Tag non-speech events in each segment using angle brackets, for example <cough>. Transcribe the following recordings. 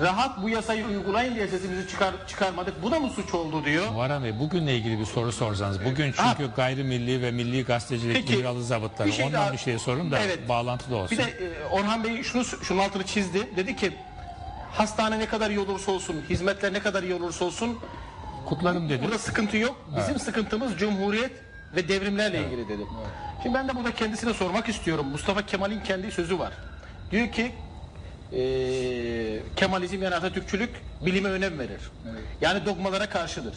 rahat bu yasayı uygulayın diye sesimizi çıkar, çıkarmadık. Bu da mı suç oldu diyor. Muharrem Bey bugünle ilgili bir soru sorsanız. Bugün Ha. çünkü gayrimilli ve milli gazetecilik Peki, liberalı zabıtları. bir şey Ondan daha- bir şey sorun da Evet. bağlantılı olsun. Bir de e, Orhan Bey şunu şunun altını çizdi. Dedi ki hastane ne kadar iyi olursa olsun, hizmetler ne kadar iyi olursa olsun Kutlarım dedi. burada sıkıntı yok. Bizim sıkıntımız cumhuriyet ve devrimlerle ilgili dedi. Şimdi ben de burada kendisine sormak istiyorum. Mustafa Kemal'in kendi sözü var. Diyor ki e, Kemalizm yani Atatürkçülük bilime önem verir. Yani dogmalara karşıdır.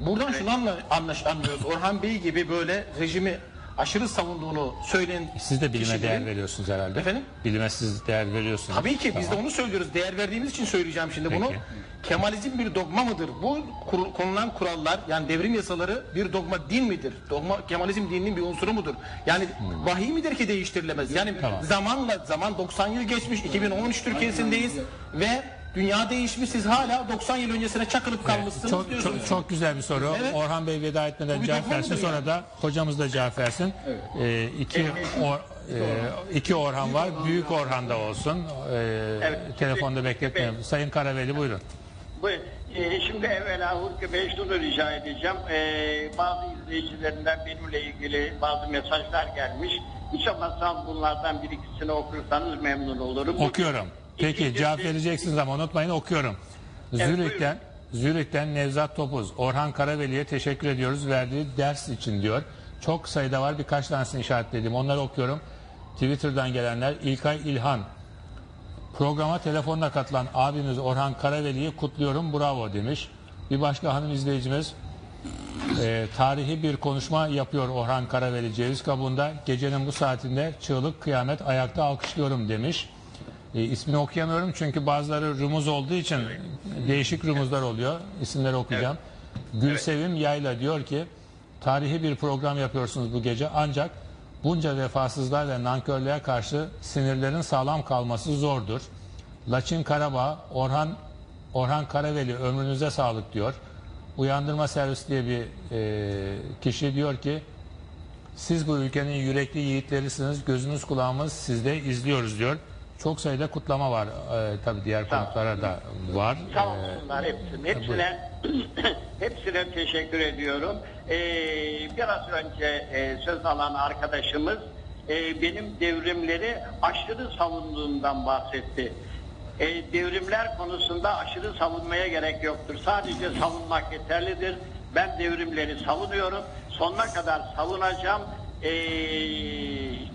Buradan şunu anla, anlaş, anlıyoruz. Orhan Bey gibi böyle rejimi aşırı savunduğunu söyleyen Siz de bilime kişilerin- değer veriyorsunuz herhalde. Efendim? Bilime siz değer veriyorsunuz. Tabii ki biz de Tamam. onu söylüyoruz. Değer verdiğimiz için söyleyeceğim şimdi bunu. Peki. Kemalizm bir dogma mıdır? Bu kur- konulan kurallar yani devrim yasaları bir dogma din midir? Dogma Kemalizm dininin bir unsuru mudur? Yani vahiy midir ki değiştirilemez? Yani Hmm. Tamam. zamanla zaman 90 yıl geçmiş 2013 Türkiye'sindeyiz ve dünya değişmiş siz hala 90 yıl öncesine çakılıp kalmışsınız Çok, diyorsunuz. çok, çok güzel bir soru. Evet. Orhan Bey veda etmeden Bu bir cevap versin. Sonra yani? da hocamız da cevap versin. Ee, iki, or, e, iki Orhan var. Büyük Orhan da olsun. Ee, Evet. Telefonda bekletmeyelim. Sayın Karaveli buyurun. Bu, e, şimdi evvela Hulki Bey şunu rica edeceğim. E, bazı izleyicilerinden benimle ilgili bazı mesajlar gelmiş. Olmazsa bunlardan bir ikisini okursanız memnun olurum. Okuyorum. Peki cevap vereceksiniz ama unutmayın okuyorum. Zürih'ten Zürih'ten Nevzat Topuz, Orhan Karaveli'ye teşekkür ediyoruz verdiği ders için diyor. Çok sayıda var birkaç tanesini işaretledim. Onları okuyorum. Twitter'dan gelenler İlkay İlhan. Programa telefonla katılan abimiz Orhan Karaveli'yi kutluyorum bravo demiş. Bir başka hanım izleyicimiz e, tarihi bir konuşma yapıyor Orhan Karaveli ceviz kabuğunda. Gecenin bu saatinde çığlık kıyamet ayakta alkışlıyorum demiş. E, ismini okuyamıyorum çünkü bazıları rumuz olduğu için değişik rumuzlar oluyor. İsimleri okuyacağım. Gülsevim Yayla diyor ki tarihi bir program yapıyorsunuz bu gece ancak bunca vefasızlığa ve nankörlüğe karşı sinirlerin sağlam kalması zordur. Laçin Karabağ, Orhan Orhan Karaveli ömrünüze sağlık diyor. Uyandırma Servis diye bir e, kişi diyor ki siz bu ülkenin yürekli yiğitlerisiniz. Gözünüz kulağımız sizde izliyoruz diyor. Çok sayıda kutlama var. E, tabii diğer konuklara da var. Sağ olsunlar hepsine. Hepsine, <clears throat> hepsine teşekkür ediyorum. Ee, biraz önce e, söz alan arkadaşımız e, benim devrimleri aşırı savunduğumdan bahsetti. E, devrimler konusunda aşırı savunmaya gerek yoktur. Sadece savunmak yeterlidir. Ben devrimleri savunuyorum. Sonuna kadar savunacağım. E,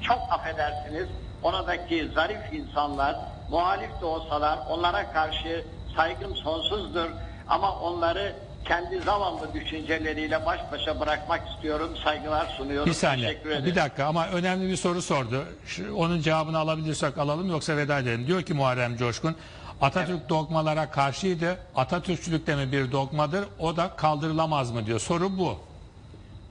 çok affedersiniz. Oradaki zarif insanlar, muhalif de olsalar onlara karşı saygım sonsuzdur. Ama onları kendi zavallı düşünceleriyle baş başa bırakmak istiyorum. Saygılar sunuyorum. Bir saniye. Teşekkür ederim. Bir dakika ama önemli bir soru sordu. Şu, onun cevabını alabilirsek alalım yoksa veda edelim. Diyor ki Muharrem Coşkun Atatürk dogmalara karşıydı. Atatürkçülük de mi bir dogmadır? O da kaldırılamaz mı diyor. Soru bu.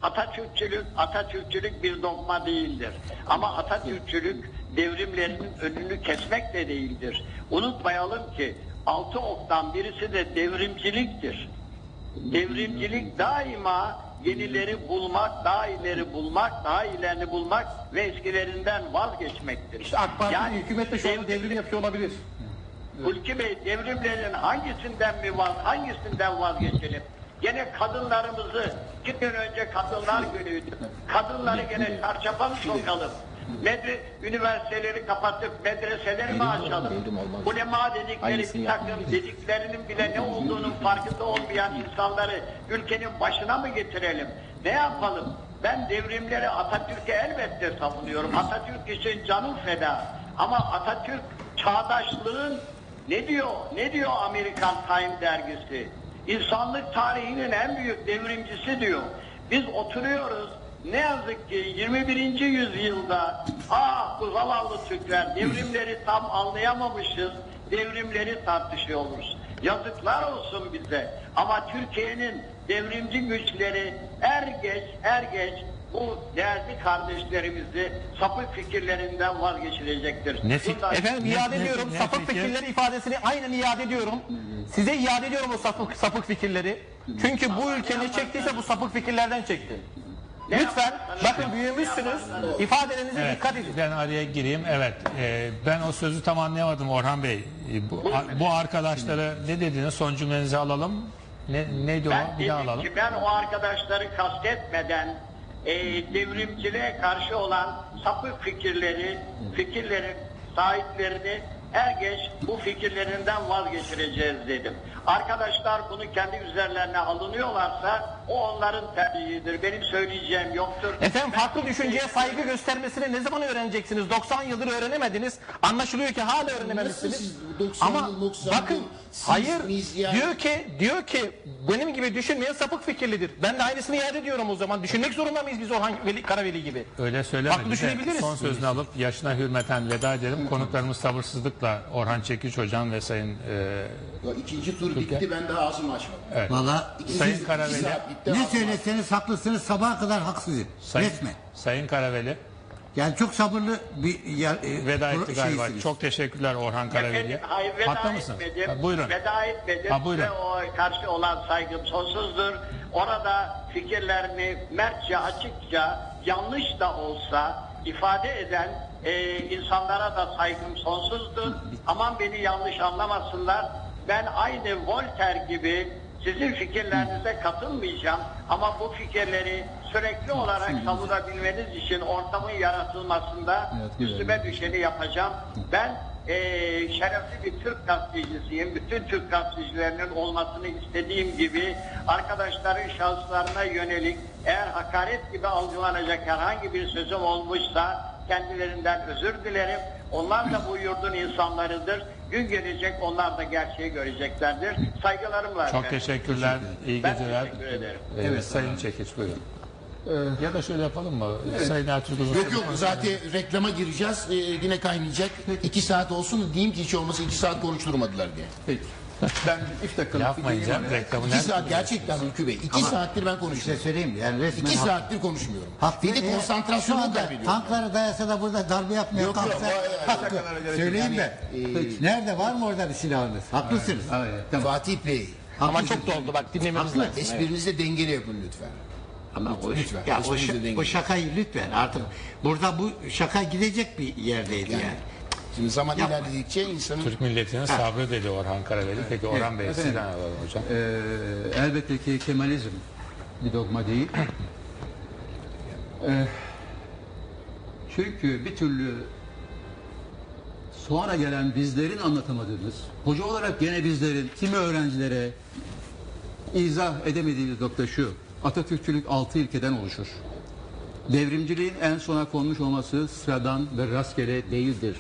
Atatürkçülük, Atatürkçülük bir dogma değildir. Ama Atatürkçülük devrimlerinin önünü kesmek de değildir. Unutmayalım ki altı oktan birisi de devrimciliktir. Devrimcilik daima yenileri bulmak, daha ileri bulmak, daha ilerini bulmak ve eskilerinden vazgeçmektir. İşte AK Parti Yani hükümet de şu devrim- devrim yapıyor olabilir. Hulki Bey devrimlerin hangisinden mi vaz, hangisinden vazgeçelim? Gene kadınlarımızı, iki gün önce kadınlar günüydü. Kadınları gene çarşafa mı sokalım? Medre, üniversiteleri kapatıp medreseleri mi açalım? Ulema dedikleri bir takım dediklerinin bile ne olduğunun farkında olmayan insanları ülkenin başına mı getirelim? Ne yapalım? Ben devrimleri Atatürk'e elbette savunuyorum. Atatürk için canım feda. Ama Atatürk çağdaşlığın ne diyor? Ne diyor Amerikan Time dergisi? İnsanlık tarihinin en büyük devrimcisi diyor. Biz oturuyoruz. Ne yazık ki 21. yüzyılda ah bu zavallı Türkler devrimleri tam anlayamamışız. Devrimleri tartışıyoruz. Yazıklar olsun bize. Ama Türkiye'nin devrimci güçleri er geç er geç bu değerli kardeşlerimizi sapık fikirlerinden vazgeçirecektir. Ne fik- Bundan- Efendim Ne- iade ne- ediyorum. ne sapık fikir? fikirleri ifadesini aynen iade ediyorum. Size iade ediyorum o sapık sapık fikirleri. Çünkü bu ülke ne çektiyse bu sapık fikirlerden çekti. Lütfen bakın büyümüşsünüz. İfadelerinize Evet, dikkat edin. ben araya gireyim. Evet, e, ben o sözü tam anlayamadım Orhan Bey. E, bu, a- bu arkadaşları ne dediğiniz son cümlenizi alalım. Ne, neydi Ben o? Bir daha dedim alalım. ki ben o arkadaşları kastetmeden e, devrimciliğe karşı olan sapık fikirleri, fikirlerin sahiplerini er geç bu fikirlerinden vazgeçireceğiz dedim. Arkadaşlar bunu kendi üzerlerine alınıyorlarsa o onların tercihidir. Benim söyleyeceğim yoktur. Efendim farklı düşünceye saygı göstermesini ne zaman öğreneceksiniz? 90 yıldır öğrenemediniz. Anlaşılıyor ki hala öğrenememişsiniz. Nasıl siz 90 Ama yıl, 90 bakın yıl, hayır yani- diyor ki diyor ki benim gibi düşünmeyen sapık fikirlidir. Ben de aynısını iade ediyorum o zaman. Düşünmek zorunda mıyız biz Orhan Veli, Karaveli gibi? Öyle söylemedi. Haklı de düşünebiliriz. Son sözünü alıp yaşına hürmeten veda edelim. Konuklarımız sabırsızlıkla Orhan Çekiç Hocam ve Sayın e, Ya İkinci tur bitti ben daha ağzımı açmadım. evet. Valla Sayın Karaveli. Bitti, ne söyleseniz haklısınız sabaha kadar haksızım. Sayın, Resmen. Sayın Karaveli Yani çok sabırlı bir yer, e, veda etti galiba. şeysiniz. Çok teşekkürler Orhan Karaveli'ye. Hayır veda Haklı mısın? etmedim. Ha, buyurun. Veda etmedim. Ha, buyurun. Ve o karşı olan saygım sonsuzdur. Orada fikirlerini mertçe, açıkça, yanlış da olsa ifade eden e, insanlara da saygım sonsuzdur. Aman beni yanlış anlamasınlar. Ben aynı Voltaire gibi sizin fikirlerinize katılmayacağım ama bu fikirleri sürekli olarak savunabilmeniz için ortamın yaratılmasında üstüme düşeni yapacağım. Ben eee, şerefli bir Türk gazetecisiyim. Bütün Türk gazetecilerinin olmasını istediğim gibi arkadaşların şahıslarına yönelik eğer hakaret gibi algılanacak herhangi bir sözüm olmuşsa kendilerinden özür dilerim. Onlar da bu yurdun insanlarıdır. Gün gelecek onlar da gerçeği göreceklerdir. Saygılarımla Çok efendim. teşekkürler. İyi Ben geceler. teşekkür ederim. Evet, Sayın Çekiç buyurun. ya da şöyle yapalım mı? Sayın Ertuğrul. Yok yok zaten reklama gireceğiz. Ee, yine kaynayacak. İki saat olsun diyeyim ki hiç olmazsa iki saat konuşturmadılar diye. Peki. Ben üç dakika Yapmayın canım reklamı İki nerede? saat gerçekten Ülkü Bey. iki saattir ben Bir şey konuşuyorum. söyleyeyim mi? Yani resmen İki hak- saattir konuşmuyorum. haklı. Bir de Eğer konsantrasyonumu şu anda kaybediyorum. Tankları dayasa da burada darbe yapmaya Yok, yok, kalksa hayır. hakkı. Söyleyeyim de. Nerede var mı orada bir silahınız? Haklısınız. Evet, tamam. Fatih Bey, Ama çok doldu bak dinlememiz lazım. esprinizi dengeli yapın lütfen. Ama o, Lütfen, ya o, şa- o şakayı lütfen artık burada bu şaka gidecek bir yerdeydi yani. Şimdi zaman Yapma. ilerledikçe insanın Türk milletinin sabrı dedi Orhan Karaveli. Peki Orhan Bey Efendim. sizden alalım hocam. Ee, elbette ki Kemalizm bir dogma değil. Ee, çünkü bir türlü sonra gelen bizlerin anlatamadığımız, hoca olarak gene bizlerin kimi öğrencilere izah edemediğimiz nokta şu. Atatürkçülük altı ilkeden oluşur. Devrimciliğin en sona konmuş olması sıradan ve rastgele değildir.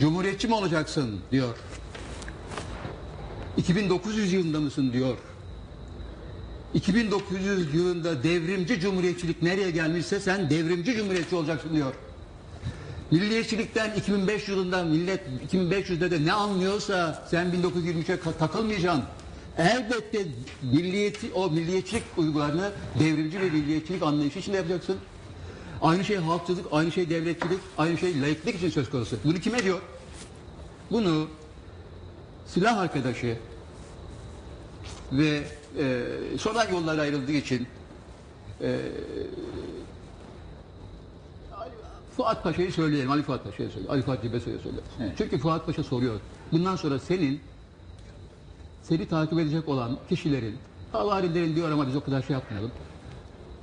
Cumhuriyetçi mi olacaksın diyor. 2900 yılında mısın diyor. 2900 yılında devrimci cumhuriyetçilik nereye gelmişse sen devrimci cumhuriyetçi olacaksın diyor. Milliyetçilikten 2005 yılında millet 2500'de de ne anlıyorsa sen 1923'e ka- takılmayacaksın. Elbette milliyeti, o milliyetçilik uygularını devrimci ve milliyetçilik anlayışı içinde yapacaksın. Aynı şey halkçılık, aynı şey devletçilik, aynı şey laiklik için söz konusu. Bunu kime diyor? Bunu silah arkadaşı ve e, sonra yollar ayrıldığı için e, Fuat Paşa'yı söyleyelim. Ali Fuat Paşa'yı söyleyelim. Ali Fuat Cibesoy'a söyleyelim. Çünkü Fuat Paşa soruyor. Bundan sonra senin seni takip edecek olan kişilerin havarilerin diyor ama biz o kadar şey yapmayalım.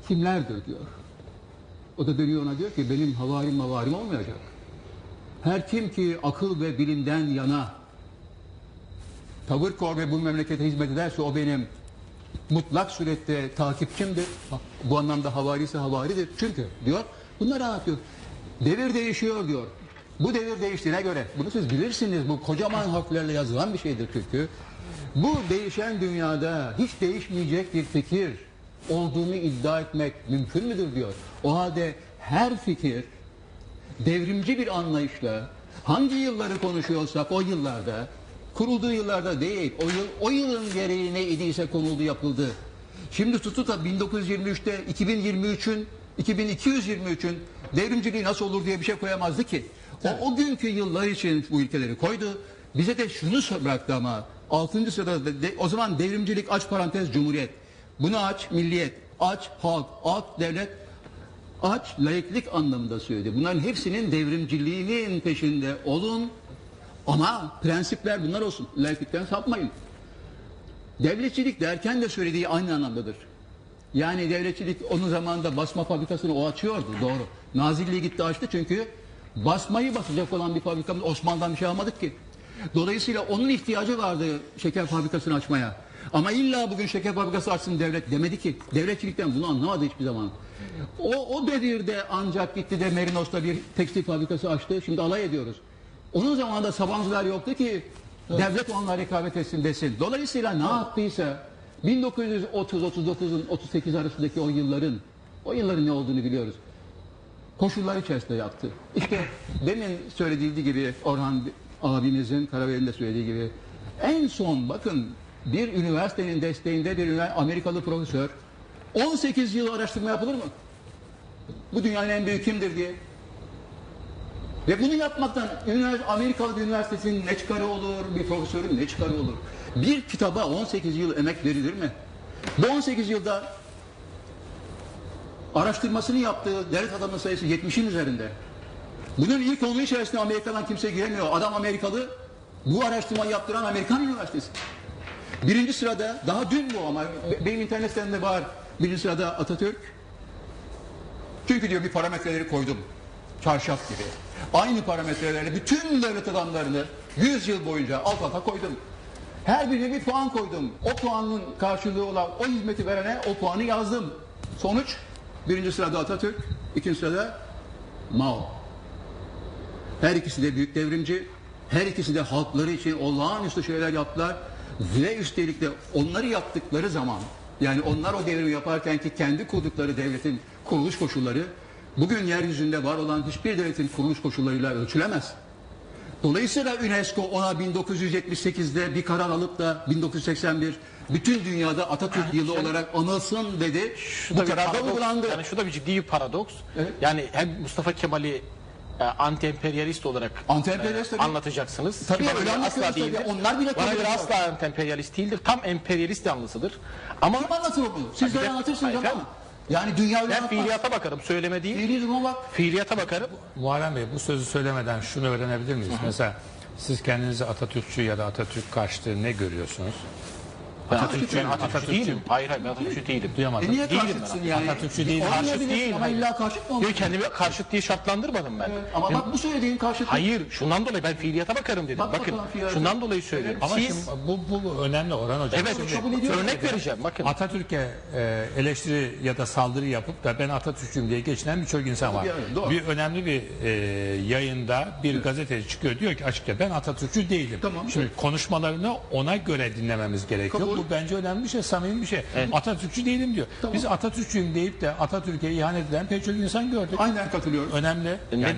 Kimlerdir diyor. O da dönüyor ona diyor ki benim havarim mavarim olmayacak. Her kim ki akıl ve bilimden yana tavır kor ve bu memlekete hizmet ederse o benim mutlak surette takipçimdir. Bu anlamda havari ise havaridir. Çünkü diyor bunları anlatıyor. Devir değişiyor diyor. Bu devir değiştiğine göre bunu siz bilirsiniz. Bu kocaman harflerle yazılan bir şeydir çünkü. Bu değişen dünyada hiç değişmeyecek bir fikir olduğunu iddia etmek mümkün müdür diyor. O halde her fikir devrimci bir anlayışla hangi yılları konuşuyorsak o yıllarda kurulduğu yıllarda değil o yıl o yılın gereği ne idiyse konuldu yapıldı. Şimdi tutup da 1923'te 2023'ün 2223'ün devrimciliği nasıl olur diye bir şey koyamazdı ki. O, o günkü yıllar için bu ilkeleri koydu. Bize de şunu bıraktı ama 6. sırada da de- o zaman devrimcilik aç parantez cumhuriyet. Bunu aç milliyet, aç halk, aç devlet aç, laiklik anlamında söyledi. Bunların hepsinin devrimciliğinin peşinde olun. Ama prensipler bunlar olsun. Laiklikten sapmayın. Devletçilik derken de söylediği aynı anlamdadır. Yani devletçilik onun zamanında basma fabrikasını o açıyordu doğru. Nazilliğe gitti açtı çünkü basmayı basacak olan bir fabrikamız Osmanlı'dan bir şey almadık ki. Dolayısıyla onun ihtiyacı vardı şeker fabrikasını açmaya. Ama illa bugün şeker fabrikası açsın devlet demedi ki. Devletçilikten bunu anlamadı hiçbir zaman. O, o devirde ancak gitti de Merinos'ta bir tekstil fabrikası açtı. Şimdi alay ediyoruz. Onun zamanında Sabancılar yoktu ki devlet onlara rekabet etsin desin. Dolayısıyla ne yaptıysa 1930-39'un 38 arasındaki o yılların o yılların ne olduğunu biliyoruz. Koşullar içerisinde yaptı. İşte demin söylediği gibi Orhan abimizin Karaveli'nin de söylediği gibi en son bakın bir üniversitenin desteğinde bir Amerikalı profesör 18 yıl araştırma yapılır mı? Bu dünyanın en büyük kimdir diye. Ve bunu yapmaktan Amerikalı bir üniversitesinin ne çıkarı olur, bir profesörün ne çıkarı olur? Bir kitaba 18 yıl emek verilir mi? Bu 18 yılda araştırmasını yaptığı devlet adamının sayısı 70'in üzerinde. Bunun ilk onun içerisinde Amerika'dan kimse giremiyor. Adam Amerikalı, bu araştırmayı yaptıran Amerikan Üniversitesi. Birinci sırada, daha dün bu ama be- benim internet sitemde var. Birinci sırada Atatürk. Çünkü diyor bir parametreleri koydum. Çarşaf gibi. Aynı parametrelerle bütün devlet adamlarını 100 yıl boyunca alt alta koydum. Her birine bir puan koydum. O puanın karşılığı olan o hizmeti verene o puanı yazdım. Sonuç birinci sırada Atatürk, ikinci sırada Mao. Her ikisi de büyük devrimci, her ikisi de halkları için olağanüstü şeyler yaptılar. Ve üstelik de onları yaptıkları zaman, yani onlar o devrimi yaparken ki kendi kurdukları devletin kuruluş koşulları, bugün yeryüzünde var olan hiçbir devletin kuruluş koşullarıyla ölçülemez. Dolayısıyla UNESCO ona 1978'de bir karar alıp da 1981 bütün dünyada Atatürk yılı olarak anılsın dedi. Bu da bir karar da paradoks. uygulandı. Yani şu da bir ciddi bir paradoks. Evet. Yani hem Mustafa Kemal'i e, anti-emperyalist olarak Anti-emperyalist e, tabii. anlatacaksınız. Tabii, Ki bana öyle anlatıyoruz asla tabii. değildir. Onlar bile Bana kabul göre ediyor. asla anti-emperyalist değildir. Tam emperyalist yanlısıdır. Ama Kim anlatır bunu? Siz de Hayır, anlatırsınız hayır, ama. efendim. Yani dünya öyle ben anlatmaz. fiiliyata bakarım, söyleme değil. Fiili duruma bak. Fiiliyata bakarım. Muharrem Bey bu sözü söylemeden şunu öğrenebilir miyiz? Mesela siz kendinizi Atatürkçü ya da Atatürk karşıtı ne görüyorsunuz? Ben Atatürkçü, ben Atatürkçü değilim. Hayır hayır ben Atatürkçü değilim. Duyamadım. E niye Değilim karşıtsın yani? Atatürkçü değil, karşıt değil, Ama illa karşıt mı? Yok kendimi karşıt diye şartlandırmadım ben. Ama Benim- bak bu söylediğin karşıt. Hayır, şundan dolayı ben fiiliyata bakarım dedim. Bak Bakın, şundan dolayı söylüyorum. Ama Siz, şimdi bu, bu, bu önemli Orhan Hocam. evet, Şimdi örnek vereceğim. Bakın. Atatürk'e e, eleştiri ya da saldırı yapıp da ben Atatürk'üm diye geçinen birçok insan var. Doğru. Bir önemli bir e, yayında bir gazeteci çıkıyor diyor ki açıkça ben Atatürkçü değilim. Tamam. Şimdi konuşmalarını ona göre dinlememiz gerekiyor. Kabul. Bu bence önemli bir şey, samimi bir şey. Atatürkçü değilim diyor. Biz Atatürkçüyüm deyip de Atatürk'e ihanet eden pek çok insan gördük. Aynen katılıyorum. Önemli. Ne- Yani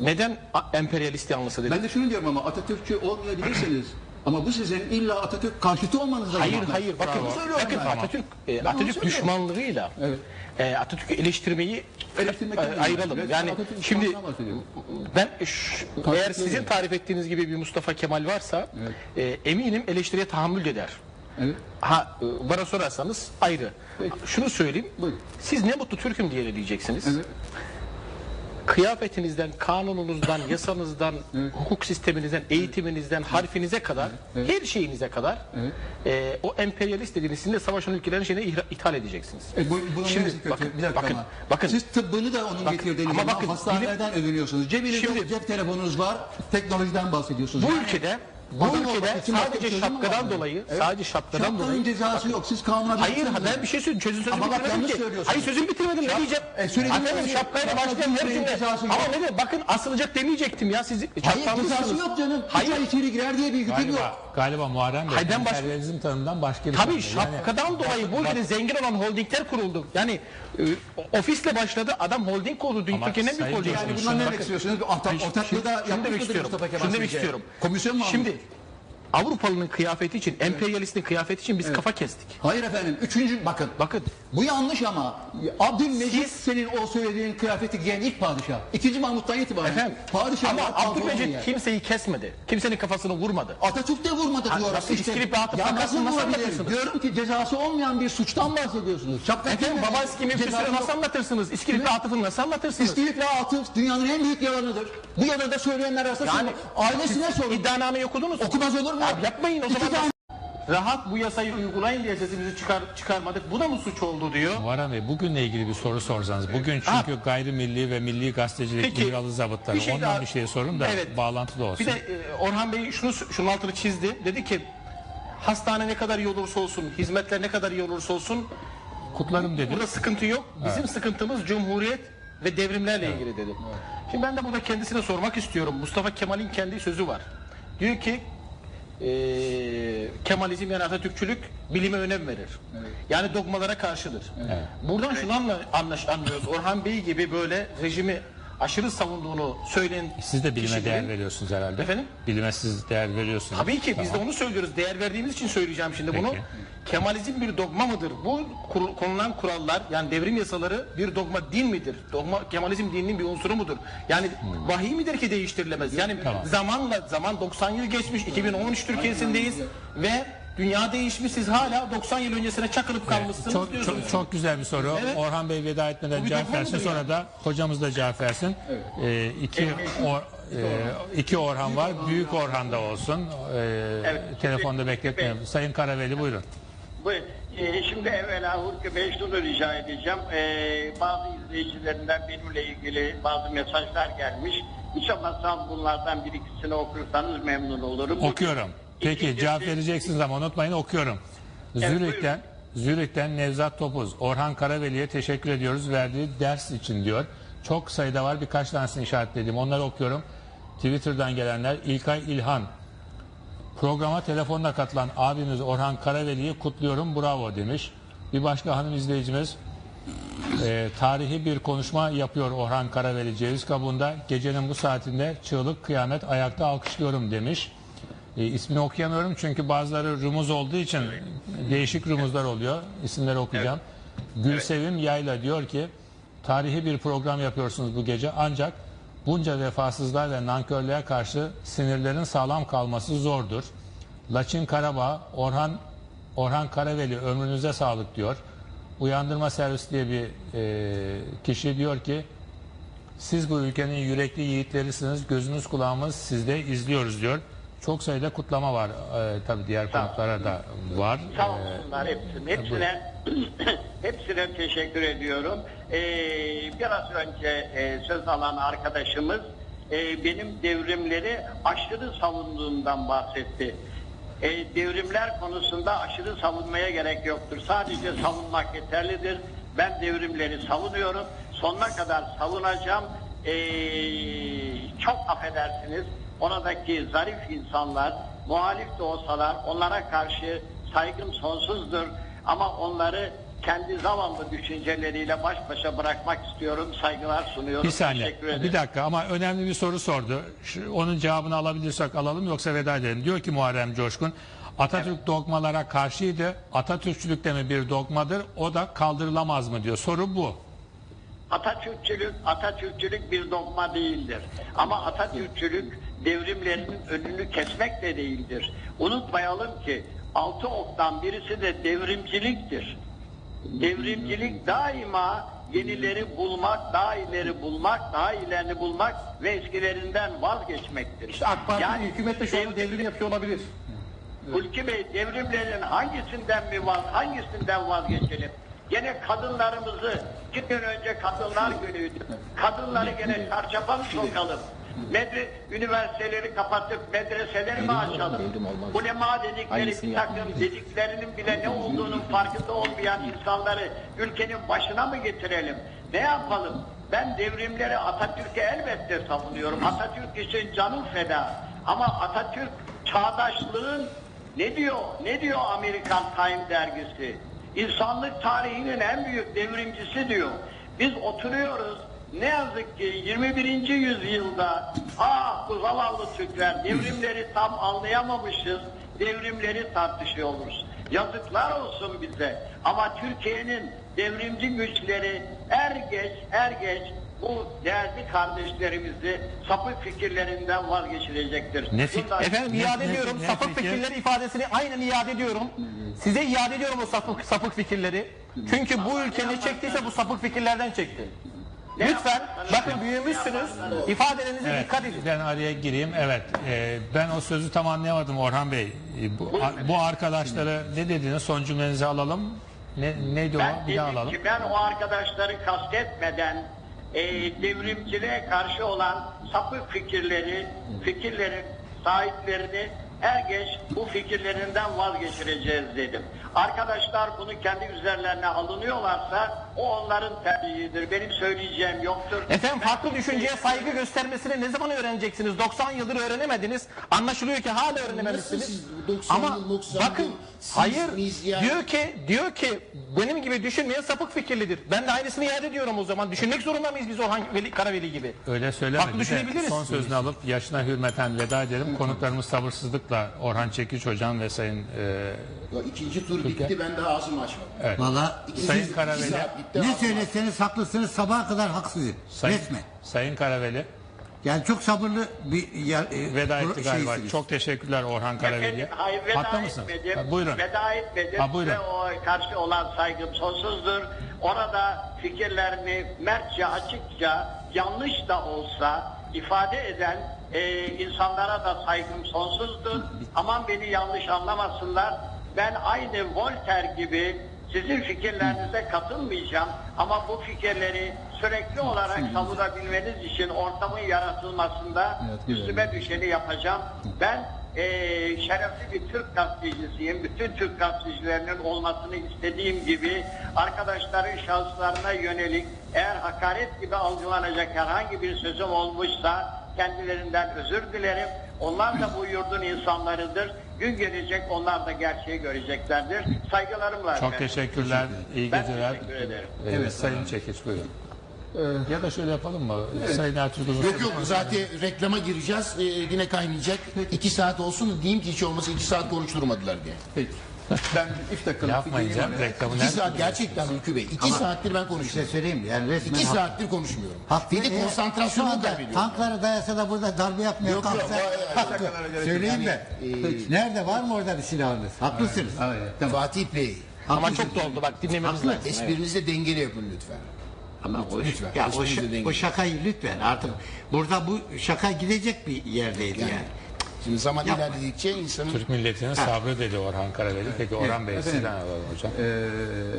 neden a- emperyalist yanlısı dedim? Ben de şunu diyorum ama Atatürkçü olmayabilirsiniz. <coughs> Ama bu sizin illa Atatürk karşıtı olmanızla Hayır hayır bakın, bakın. Atatürk e, Atatürk düşmanlığıyla Evet. e, Atatürk'ü eleştirmeyi Eleştirmek e, ayıralım. Evet, Yani Atatürk'ün şimdi ben ş- eğer sizin tarif ettiğiniz gibi bir Mustafa Kemal varsa e, eminim eleştiriye tahammül eder. Evet. Ha e, bana sorarsanız ayrı. Peki. Şunu söyleyeyim. Buyurun. Siz ne mutlu Türk'üm diye diyeceksiniz. Evet. Kıyafetinizden, kanununuzdan, <laughs> yasanızdan, hukuk sisteminizden, eğitiminizden, harfinize kadar, her şeyinize kadar Evet. e, o emperyalist dediğiniz sizinle savaşan ülkelerin şeyine ithal edeceksiniz. E, bu, bunun Şimdi kötü? bakın, bir dakika bakın, ama. bakın. Siz tıbbını da onun Bakın, getirdiğiniz ama bakın, hastanelerden övünüyorsunuz. Cebinizde Şimdi- cep telefonunuz var, teknolojiden bahsediyorsunuz. Bu Yani ülkede bu adam ülkede olmak için başka sadece bir çözüm mü şapkadan dolayı, Evet. sadece şapkadan Şapkanın dolayı cezası yok. Siz kanuna Hayır bilirsiniz. ben bir şey söyleyeyim. Çözüm sözü Ama bak bitirmedim yanlış ki. söylüyorsun. Hayır sözüm bitirmedim. Ne diyeceğim? E, söyledim Efendim, ya. şapkayla Şapkanın başlayan her cümle. cezası yok. Ama ne de bakın asılacak demeyecektim ya. Siz Hayır cezası yok canım. Hayır. Hayır. içeri girer diye bir hüküm galiba, yok. galiba Muharrem Bey Hayır, ben baş- emperyalizm tanımından başka bir Tabii tanım. Şapkadan dolayı bu ülkede zengin olan holdingler kuruldu. Yani e, ofisle başladı adam holding kurdu. Ama Türkiye'nin en büyük Sayın holdingi. Coşkun, Yani bundan ne demek istiyorsunuz? Ortak, ortaklığı da şunu yapmış demek mıdır istiyorum. Mustafa Kemal Şunu demek sizce? istiyorum. Komisyon mu almış? Şimdi Avrupalı'nın kıyafeti için, emperyalistin kıyafeti için biz kafa kestik. Hayır efendim. Üçüncü bakın. Bakın Bu yanlış ama Abdülmecit Siz- senin o söylediğin kıyafeti giyen ilk padişah. İkinci Mahmut'tan itibaren efendim padişah ama olarak Abdülmecit giyer. kimseyi kesmedi. Kimsenin kafasını vurmadı. Atatürk de vurmadı Ha, diyor. nasıl iskilip atıp ya bakarsın, nasıl nasıl vurabilir? anlatırsınız? Diyorum ki cezası olmayan bir suçtan bahsediyorsunuz. Şapka Efendim giymeden baba eski mevkisini cezası nasıl yok. anlatırsınız? İskilipli atıfını nasıl anlatırsınız? İskilip ve atıf dünyanın en büyük yalanıdır. Bu yalanı da söyleyenler arasında Yani ailesine sorun. İddianameyi okudunuz mu? Okumaz olur mu? Abi yapmayın o zaman. tane- Rahat bu yasayı uygulayın diye sesimizi çıkar, çıkarmadık. Bu da mı suç oldu diyor. Muharrem Bey bugünle ilgili bir soru sorsanız. Bugün çünkü gayrimilli ve milli gazetecilik Peki, İmralı zabıtları. bir şey Ondan daha- bir şey sorun da Evet. bağlantılı olsun. Bir de e, Orhan Bey şunu şunun altını çizdi. Dedi ki hastane ne kadar iyi olursa olsun, hizmetler ne kadar iyi olursa olsun Kutlarım dedi. burada sıkıntı yok. Bizim sıkıntımız cumhuriyet ve devrimlerle ilgili dedi. Şimdi ben de burada kendisine sormak istiyorum. Mustafa Kemal'in kendi sözü var. Diyor ki e, Kemalizm yani Atatürkçülük bilime önem verir. Yani dogmalara karşıdır. Buradan şunu anla, anlaş, anlıyoruz. Orhan Bey gibi böyle rejimi aşırı savunduğunu söyleyen Siz de bilime kişilerin- değer veriyorsunuz herhalde. Efendim? Bilime siz değer veriyorsunuz. Tabii ki biz de Tamam. onu söylüyoruz. Değer verdiğimiz için söyleyeceğim şimdi bunu. Peki. Kemalizm bir dogma mıdır? Bu kur- konulan kurallar yani devrim yasaları bir dogma din midir? Dogma Kemalizm dininin bir unsuru mudur? Yani vahiy midir ki değiştirilemez? Yani Hmm. Tamam. zamanla zaman 90 yıl geçmiş 2013 Türkiye'sindeyiz ve dünya değişmiş siz hala 90 yıl öncesine çakılıp kalmışsınız Çok, diyorsunuz. çok, çok güzel bir soru. Evet. Orhan Bey veda etmeden Bu bir cevap versin. mıdır Sonra yani? da hocamız da cevap versin. Ee, iki, or, e, iki Orhan var. Büyük Orhan da olsun. Ee, telefonda bekletmeyelim. Sayın Karaveli buyurun. Bu, e, şimdi evvela Hulki Bey şunu rica edeceğim. E, bazı izleyicilerinden benimle ilgili bazı mesajlar gelmiş. Olmazsa bunlardan bir ikisini okursanız memnun olurum. Okuyorum. Peki <laughs> cevap vereceksiniz ama unutmayın okuyorum. Zürih'ten Zürih'ten Nevzat Topuz, Orhan Karaveli'ye teşekkür ediyoruz verdiği ders için diyor. Çok sayıda var birkaç tanesini işaretledim. Onları okuyorum. Twitter'dan gelenler İlkay İlhan. Programa telefonla katılan abimiz Orhan Karaveli'yi kutluyorum bravo demiş. Bir başka hanım izleyicimiz e, tarihi bir konuşma yapıyor Orhan Karaveli ceviz kabuğunda. Gecenin bu saatinde çığlık kıyamet ayakta alkışlıyorum demiş. E, ismini okuyamıyorum çünkü bazıları rumuz olduğu için değişik rumuzlar oluyor. İsimleri okuyacağım. Gülsevim Yayla diyor ki tarihi bir program yapıyorsunuz bu gece ancak bunca vefasızlığa ve nankörlüğe karşı sinirlerin sağlam kalması zordur. Laçin Karabağ, Orhan Orhan Karaveli ömrünüze sağlık diyor. Uyandırma Servis diye bir e, kişi diyor ki siz bu ülkenin yürekli yiğitlerisiniz. Gözünüz kulağımız sizde izliyoruz diyor. Çok sayıda kutlama var. Ee, tabii diğer konuklara da var. Sağ Ee, olsunlar hepsine. Hepsine, <clears throat> hepsine teşekkür ediyorum. Ee, biraz önce e, söz alan arkadaşımız e, benim devrimleri aşırı savunduğumdan bahsetti. E, devrimler konusunda aşırı savunmaya gerek yoktur. Sadece savunmak yeterlidir. Ben devrimleri savunuyorum. Sonuna kadar savunacağım. E, çok affedersiniz. Oradaki zarif insanlar, muhalif de olsalar onlara karşı saygım sonsuzdur. Ama onları kendi zavallı düşünceleriyle baş başa bırakmak istiyorum. Saygılar sunuyorum. bir saniye. Teşekkür ederim. Bir dakika ama önemli bir soru sordu. Şu, onun cevabını alabilirsek alalım yoksa veda edelim. Diyor ki Muharrem Coşkun Atatürk dogmalara karşıydı. Atatürkçülük de mi bir dogmadır? O da kaldırılamaz mı diyor. Soru bu. Atatürkçülük, Atatürkçülük bir dogma değildir. Ama Atatürkçülük devrimlerinin önünü kesmek de değildir. Unutmayalım ki altı oktan birisi de devrimciliktir. Devrimcilik daima yenileri bulmak, daha ileri bulmak, daha ilerini bulmak ve eskilerinden vazgeçmektir. İşte AK Parti Yani hükümet de şu anda dev- devrim yapıyor olabilir. Hulki Bey devrimlerin hangisinden mi vaz, hangisinden vazgeçelim? Gene kadınlarımızı, iki gün önce kadınlar günüydü. Kadınları gene çarşafa mı sokalım? Medre, üniversiteleri kapatıp medreseleri mi açalım? Ulema dedikleri bir takım dediklerinin bile ne olduğunun farkında olmayan insanları ülkenin başına mı getirelim? Ne yapalım? Ben devrimleri Atatürk'e elbette savunuyorum. Atatürk için canım feda. Ama Atatürk çağdaşlığın ne diyor? Ne diyor Amerikan Time dergisi? İnsanlık tarihinin en büyük devrimcisi diyor. Biz oturuyoruz. Ne yazık ki 21. yüzyılda ah bu zavallı Türkler devrimleri tam anlayamamışız. devrimleri tartışıyoruz. Yazıklar olsun bize. Ama Türkiye'nin devrimci güçleri er geç er geç bu değerli kardeşlerimizi sapık fikirlerinden vazgeçirecektir. Ne fik- Bundan- Efendim Ne- iade ne- ediyorum. ne sapık fikir? fikirleri ifadesini aynen iade ediyorum. Size iade ediyorum o sapık sapık fikirleri. Çünkü bu ülke ne çektiyse bu sapık fikirlerden çekti. Lütfen bakın büyümüşsünüz. İfadelerinize Evet, dikkat edin. ben araya gireyim. Evet, e, ben o sözü tam anlayamadım Orhan Bey. E, bu, a- bu arkadaşları ne dediğini son cümlenizi alalım. Ne, neydi Ben o? Bir daha dedim alalım. ki ben o arkadaşları kastetmeden e, devrimciliğe karşı olan sapık fikirleri, fikirlerin sahiplerini er geç bu fikirlerinden vazgeçireceğiz dedim. Arkadaşlar bunu kendi üzerlerine alınıyorlarsa o onların tercihidir. Benim söyleyeceğim yoktur. Efendim Ben- farklı düşünceye saygı göstermesini ne zaman öğreneceksiniz? 90 yıldır öğrenemediniz. Anlaşılıyor ki hala öğrenememişsiniz. siz 90 Ama yıl, 90 bakın yıl, siz, hayır yani- diyor ki diyor ki benim gibi düşünmeyen sapık fikirlidir. Ben de aynısını iade ediyorum o zaman. Düşünmek zorunda mıyız biz Orhan Veli, Karaveli gibi? Öyle söylemedi. Farklı düşünebiliriz. Son sözünü alıp yaşına hürmeten veda edelim. Konuklarımız sabırsızlıkla Orhan Çekiç Hocam ve Sayın e, Ya ikinci tur bitti ben daha ağzımı açmadım. Valla İkinci- Sayın iki Karaveli. saat bitti, ne ağzımı söyleseniz haklısınız sabaha kadar haksızım. Sayın, Resmen. Sayın Karaveli Yani çok sabırlı bir yer, e, veda pro- etti galiba. şeysiniz. Çok teşekkürler Orhan Karaveli'ye. Efendim, hayır veda Hatta mısın? etmedim. Ha, buyurun. Veda etmedim Ha, buyurun. ve o karşı olan saygım sonsuzdur. Orada fikirlerini mertçe, açıkça, yanlış da olsa ifade eden e, insanlara da saygım sonsuzdur. Aman beni yanlış anlamasınlar. Ben aynı Voltaire gibi sizin fikirlerinize katılmayacağım ama bu fikirleri sürekli olarak savunabilmeniz için ortamın yaratılmasında üstüme düşeni yapacağım. Ben eee, şerefli bir Türk gazetecisiyim. Bütün Türk gazetecilerinin olmasını istediğim gibi arkadaşların şahıslarına yönelik eğer hakaret gibi algılanacak herhangi bir sözüm olmuşsa kendilerinden özür dilerim. Onlar da bu yurdun insanlarıdır. Gün gelecek onlar da gerçeği göreceklerdir. Saygılarımla Çok efendim. teşekkürler. İyi Ben geceler. teşekkür ederim. Evet, Sayın Çekiç buyurun. Ya da şöyle yapalım mı? Sayın Ertuğrul. Yok yok zaten reklama gireceğiz Ee, yine kaynayacak. İki saat olsun diyeyim ki hiç olmasa iki saat konuşturmadılar diye. Peki. Ben 3 dakikalık Yapmayın fikrimi canım var. reklamı. İki saat gerçekten Ülkü Bey. iki saattir ben Size konuşuyorum. söyleyeyim yani resmen İki saattir konuşmuyorum. haklı. Bir de E, şu konsantrasyonumu anda kaybediyorum. Tankları dayasa da burada darbe yapmaya Yok, yok, haklı. Söyleyeyim de. Nerede var mı orada bir silahınız? Haklısınız. Evet, tamam. Fatih Bey. Ama çok doldu bak dinlememiz lazım. Esprinizi de dengeli yapın lütfen. Ama o, Lütfen, ya o, şa- o şakayı lütfen artık burada bu şaka gidecek bir yerdeydi yani. Şimdi zaman Yapma. ilerledikçe insanın Türk milletinin sabrı dedi Orhan Karaveli. Peki Orhan Bey Efendim. sizden alalım hocam. Ee,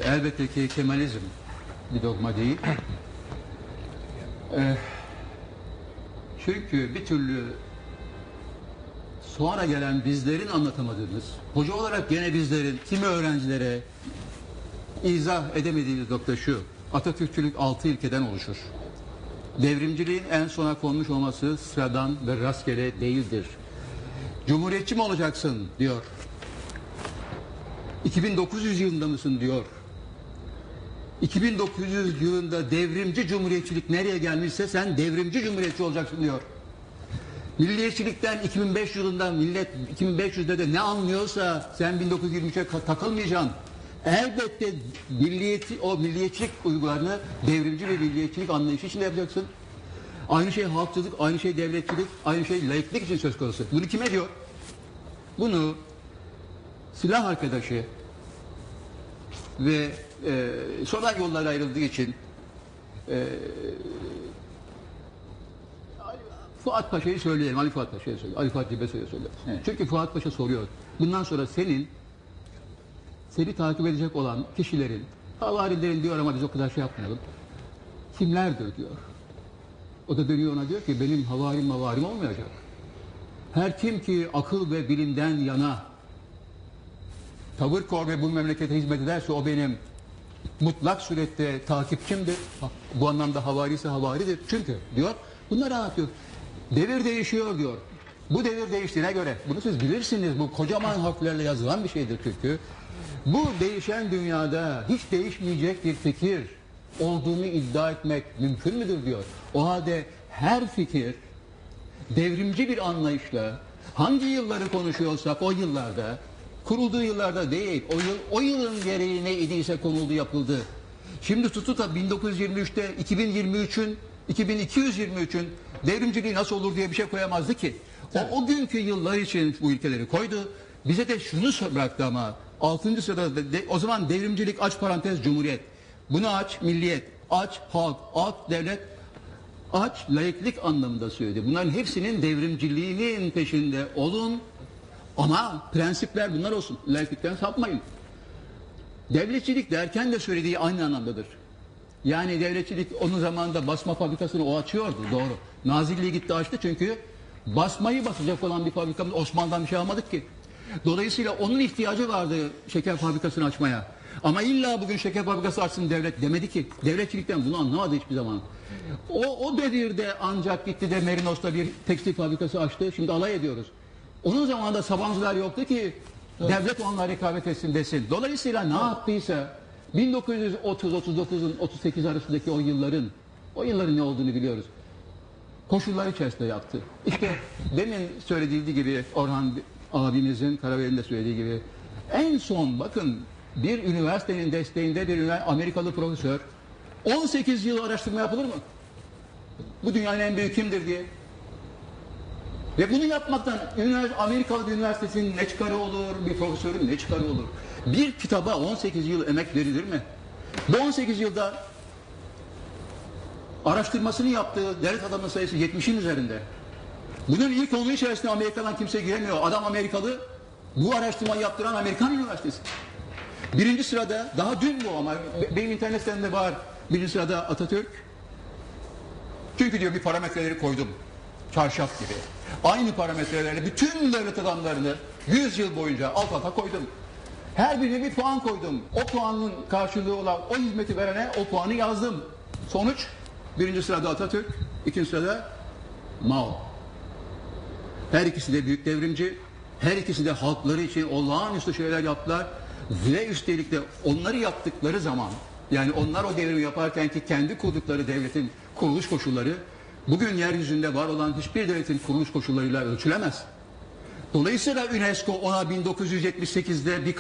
elbette ki Kemalizm bir dogma değil. Ee, çünkü bir türlü sonra gelen bizlerin anlatamadığımız, hoca olarak gene bizlerin kimi öğrencilere izah edemediğimiz nokta şu. Atatürkçülük altı ilkeden oluşur. Devrimciliğin en sona konmuş olması sıradan ve rastgele değildir. Cumhuriyetçi mi olacaksın diyor. 2900 yılında mısın diyor. 2900 yılında devrimci cumhuriyetçilik nereye gelmişse sen devrimci cumhuriyetçi olacaksın diyor. Milliyetçilikten 2005 yılında millet 2500'de de ne anlıyorsa sen 1923'e ka- takılmayacaksın. Elbette milliyeti, o milliyetçilik uygularını devrimci ve milliyetçilik anlayışı içinde yapacaksın. Aynı şey halkçılık, aynı şey devletçilik, aynı şey laiklik için söz konusu. Bunu kime diyor? Bunu silah arkadaşı ve e, sonra yollar ayrıldığı için e, Fuat Paşa'yı söyleyelim. Ali Fuat Paşa'yı söyleyelim. Ali Fuat Cibesoy'a söyleyelim. Çünkü Fuat Paşa soruyor. Bundan sonra senin seni takip edecek olan kişilerin havarilerin diyor ama biz o kadar şey yapmayalım. Kimlerdir diyor. O da dönüyor ona diyor ki benim havarim mavarim olmayacak. Her kim ki akıl ve bilimden yana tavır kor ve bu memlekete hizmet ederse o benim mutlak surette takipçimdir. Bu anlamda havarisi havaridir. Çünkü diyor bunları anlatıyor. Devir değişiyor diyor. Bu devir değiştiğine göre bunu siz bilirsiniz. Bu kocaman harflerle yazılan bir şeydir çünkü. Bu değişen dünyada hiç değişmeyecek bir fikir olduğunu iddia etmek mümkün müdür diyor. O halde her fikir devrimci bir anlayışla Hangi yılları konuşuyorsak o yıllarda, kurulduğu yıllarda değil, o, yıl, o yılın gereği ne idiyse konuldu yapıldı. Şimdi tutup da 1923'te 2023'ün 2223'ün devrimciliği nasıl olur diye bir şey koyamazdı ki. O, o günkü yıllar için bu ülkeleri koydu. Bize de şunu bıraktı ama 6. sırada da de- o zaman devrimcilik aç parantez cumhuriyet. Bunu aç milliyet, aç halk, aç devlet, aç laiklik anlamında söyledi. Bunların hepsinin devrimciliğinin peşinde olun ama prensipler bunlar olsun. Laiklikten sapmayın. Devletçilik derken de söylediği aynı anlamdadır. Yani devletçilik onun zamanında basma fabrikasını o açıyordu doğru. Nazilliğe gitti açtı çünkü basmayı basacak olan bir fabrikamız Osmanlı'dan bir şey almadık ki. Dolayısıyla onun ihtiyacı vardı şeker fabrikasını açmaya. Ama illa bugün şeker fabrikası açsın devlet demedi ki. Devletçilikten bunu anlamadı hiçbir zaman. O, o devirde ancak gitti de Merinos'ta bir tekstil fabrikası açtı. Şimdi alay ediyoruz. Onun zamanında Sabancılar yoktu ki devlet onlara rekabet etsin desin. Dolayısıyla ne yaptıysa 1930-39'un 38 arasındaki o yılların o yılların ne olduğunu biliyoruz. Koşullar içerisinde yaptı. İşte demin söylediği gibi Orhan abimizin Karavel'in de söylediği gibi en son bakın bir üniversitenin desteğinde bir Amerikalı profesör 18 yıl araştırma yapılır mı? Bu dünyanın en büyük kimdir diye. Ve bunu yapmaktan Amerikalı bir üniversitesinin ne çıkarı olur, bir profesörün ne çıkarı olur? Bir kitaba 18 yıl emek verilir mi? Bu 18 yılda araştırmasını yaptığı devlet adamının sayısı 70'in üzerinde. Bunun ilk onun içerisinde Amerika'dan kimse giremiyor. Adam Amerikalı, bu araştırmayı yaptıran Amerikan Üniversitesi. Birinci sırada, daha dün bu ama be- benim internet sitemde var. Birinci sırada Atatürk. Çünkü diyor bir parametreleri koydum. Çarşaf gibi. Aynı parametrelerle bütün devlet adamlarını 100 yıl boyunca alt alta koydum. Her birine bir puan koydum. O puanın karşılığı olan o hizmeti verene o puanı yazdım. Sonuç birinci sırada Atatürk, ikinci sırada Mao. Her ikisi de büyük devrimci, her ikisi de halkları için olağanüstü şeyler yaptılar. Ve üstelik de onları yaptıkları zaman, yani onlar o devrimi yaparken ki kendi kurdukları devletin kuruluş koşulları, bugün yeryüzünde var olan hiçbir devletin kuruluş koşullarıyla ölçülemez. Dolayısıyla UNESCO ona 1978'de bir